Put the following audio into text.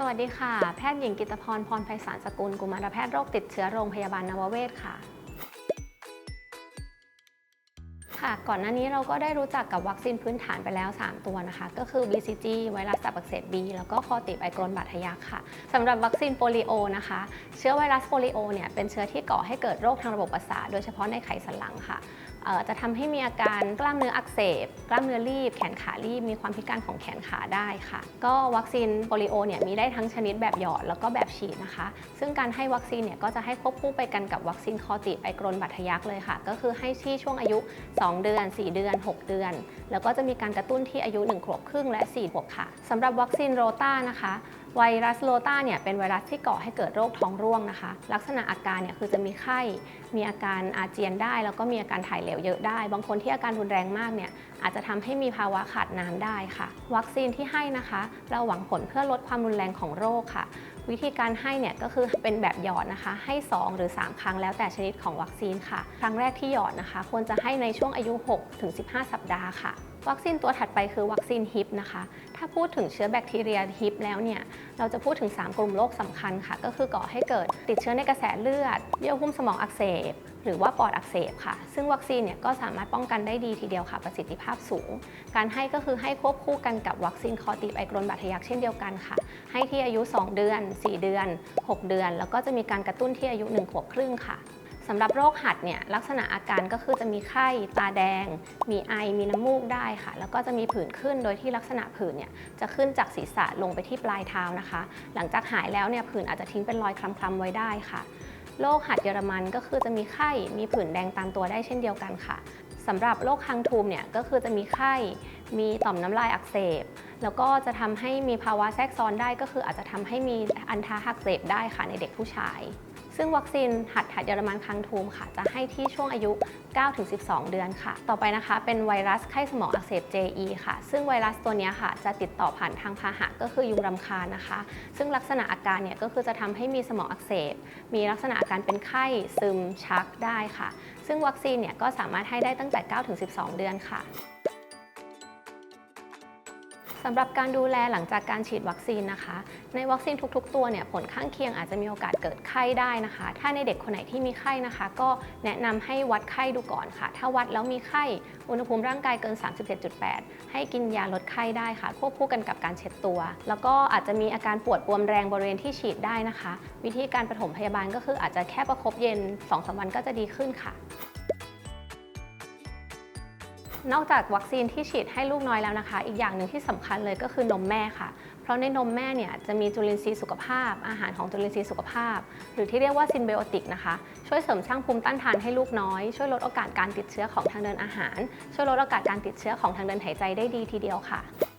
สวัสดีค่ะ แพทย์หญิงกิตพรพรไพศาลสกุลกุมารแพทย์โรคติดเชื้อโรงพยาบาลนวเวศค่ะ ค่ะ ก่อนหน้านี้เราก็ได้รู้จักกับวัคซีนพื้นฐานไปแล้ว 3 ตัวนะคะ ก็คือ BCG ไวรัสตับอักเสบ B แล้วก็คอติบไอกรนบาดทะยักค่ะสำหรับวัคซีนโปลิโอนะคะ เชื้อไวรัสโปลิโอเนี่ยเป็นเชื้อที่ก่อให้เกิดโรคทางระบบประสาทโดยเฉพาะในไขสันหลังค่ะ จะทำให้มีอาการกล้ามเนื้ออักเสบ กล้ามเนื้อรีบ แขนขารีบ มีความพิการของแขนขาได้ค่ะ ก็วัคซีนโปลิโอเนี่ยมีได้ทั้งชนิดแบบหยอดแล้วก็แบบฉีดนะคะ ซึ่งการให้วัคซีนเนี่ยก็จะให้ควบคู่ไปกันกับวัคซีนคอติไอกรนบาดทะยักเลยค่ะ ก็คือให้ที่ช่วงอายุ 2 เดือน 4 เดือน 6 เดือน แล้วก็จะมีการกระตุ้นที่อายุ 1 ขวบครึ่งและ 4 ขวบค่ะสำหรับวัคซีนโรต้านะคะ ไวรัสโรต้าเนี่ยเป็นไวรัสที่ก่อให้เกิดโรคท้องร่วงนะคะ ลักษณะอาการเนี่ยคือจะมีไข้ มีอาการอาเจียนได้ แล้วก็มีอาการถ่ายเหลวเยอะได้ บางคนที่อาการรุนแรงมากเนี่ยอาจจะทำให้มีภาวะขาดน้ำได้ค่ะ วัคซีนที่ให้นะคะ เราหวังผลเพื่อลดความรุนแรงของโรคค่ะ วิธีการให้เนี่ยก็คือเป็นแบบหยอดนะคะ ให้ 2 หรือ 3 ครั้งแล้วแต่ชนิดของวัคซีนค่ะ ครั้งแรกที่หยอดนะคะ ควรจะให้ในช่วงอายุ6ถึง15 สัปดาห์ค่ะ วัคซีนตัวถัดไปคือวัคซีนฮิปนะคะ ถ้าพูดถึงเชื้อแบคทีเรียฮิปแล้วเนี่ย เราจะพูดถึง 3 กลุ่มโรคสำคัญค่ะ ก็คือก่อให้เกิดติดเชื้อในกระแสเลือด เยื่อหุ้มสมองอักเสบ หรือว่าปอดอักเสบค่ะ ซึ่งวัคซีนเนี่ยก็สามารถป้องกันได้ดีทีเดียวค่ะ ประสิทธิภาพสูง การให้ก็คือให้ควบคู่กันกับวัคซีนคอติบไอกรนบาดทะยักเช่นเดียวกันค่ะ ให้ที่อายุ 2 เดือน 4 เดือน 6 เดือน แล้วก็จะมีการกระตุ้นที่อายุ1ขวบครึ่งค่ะ สำหรับโรคหัดเนี่ยลักษณะอาการก็คือจะมีไข้ตาแดง มีไอมีน้ำมูกได้ค่ะ แล้วก็จะมีผื่นขึ้นโดยที่ลักษณะผื่นเนี่ยจะขึ้นจากศีรษะลงไปที่ปลายเท้านะคะ หลังจากหายแล้วเนี่ยผื่นอาจจะทิ้งเป็นรอยคล้ำๆไว้ได้ค่ะโรคหัดเยอรมันก็คือจะมีไข้ มีผื่นแดงตามตัวได้เช่นเดียวกันค่ะสำหรับโรคคังทูมเนี่ยก็คือจะมีไข้ มีต่อมน้ำลายอักเสบ แล้วก็จะทำให้มีภาวะแทรกซ้อนได้ก็คืออาจจะทำให้มีอันทาหักเสบได้ค่ะในเด็กผู้ชาย ซึ่งวัคซีนหัดหัดเยอรมันคังทูมค่ะ จะให้ที่ช่วงอายุ 9-12 เดือนค่ะ ต่อไปนะคะ เป็นไวรัสไข้สมองอักเสบ JE ค่ะ ซึ่งไวรัสตัวนี้ค่ะ จะติดต่อผ่านทางพาหะก็คือยุงรำคาญนะคะ ซึ่งลักษณะอาการเนี่ยก็คือจะทำให้มีสมองอักเสบ มีลักษณะอาการเป็นไข้ซึมชักได้ค่ะ ซึ่งวัคซีนเนี่ยก็สามารถให้ได้ตั้งแต่ 9-12 เดือนค่ะ สำหรับการดูแลหลังจากการฉีดวัคซีนนะคะ ในวัคซีนทุกๆ ตัวเนี่ยผลข้างเคียงอาจจะมีโอกาสเกิดไข้ได้นะคะ ถ้าในเด็กคนไหนที่มีไข้นะคะ ก็แนะนำให้วัดไข้ดูก่อนค่ะ ถ้าวัดแล้วมีไข้อุณหภูมิร่างกายเกิน 37.8 ให้กินยาลดไข้ได้ค่ะ ควบคู่กันกับการเช็ดตัว แล้วก็อาจจะมีอาการปวดบวมแรงบริเวณที่ฉีดได้นะคะ วิธีการปฐมพยาบาลก็คืออาจจะแค่ประคบเย็น2-3วันก็จะดีขึ้นค่ะ นอกจากวัคซีนที่ฉีดให้ลูกน้อยแล้วนะคะ อีกอย่างหนึ่งที่สำคัญเลยก็คือนมแม่ค่ะ เพราะในนมแม่เนี่ยจะมีจุลินทรีย์สุขภาพ อาหารของจุลินทรีย์สุขภาพ หรือที่เรียกว่าซินไบโอติกนะคะ ช่วยเสริมสร้างภูมิต้านทานให้ลูกน้อย ช่วยลดโอกาสการติดเชื้อของทางเดินอาหาร ช่วยลดโอกาสการติดเชื้อของทางเดินหายใจได้ดีทีเดียวค่ะ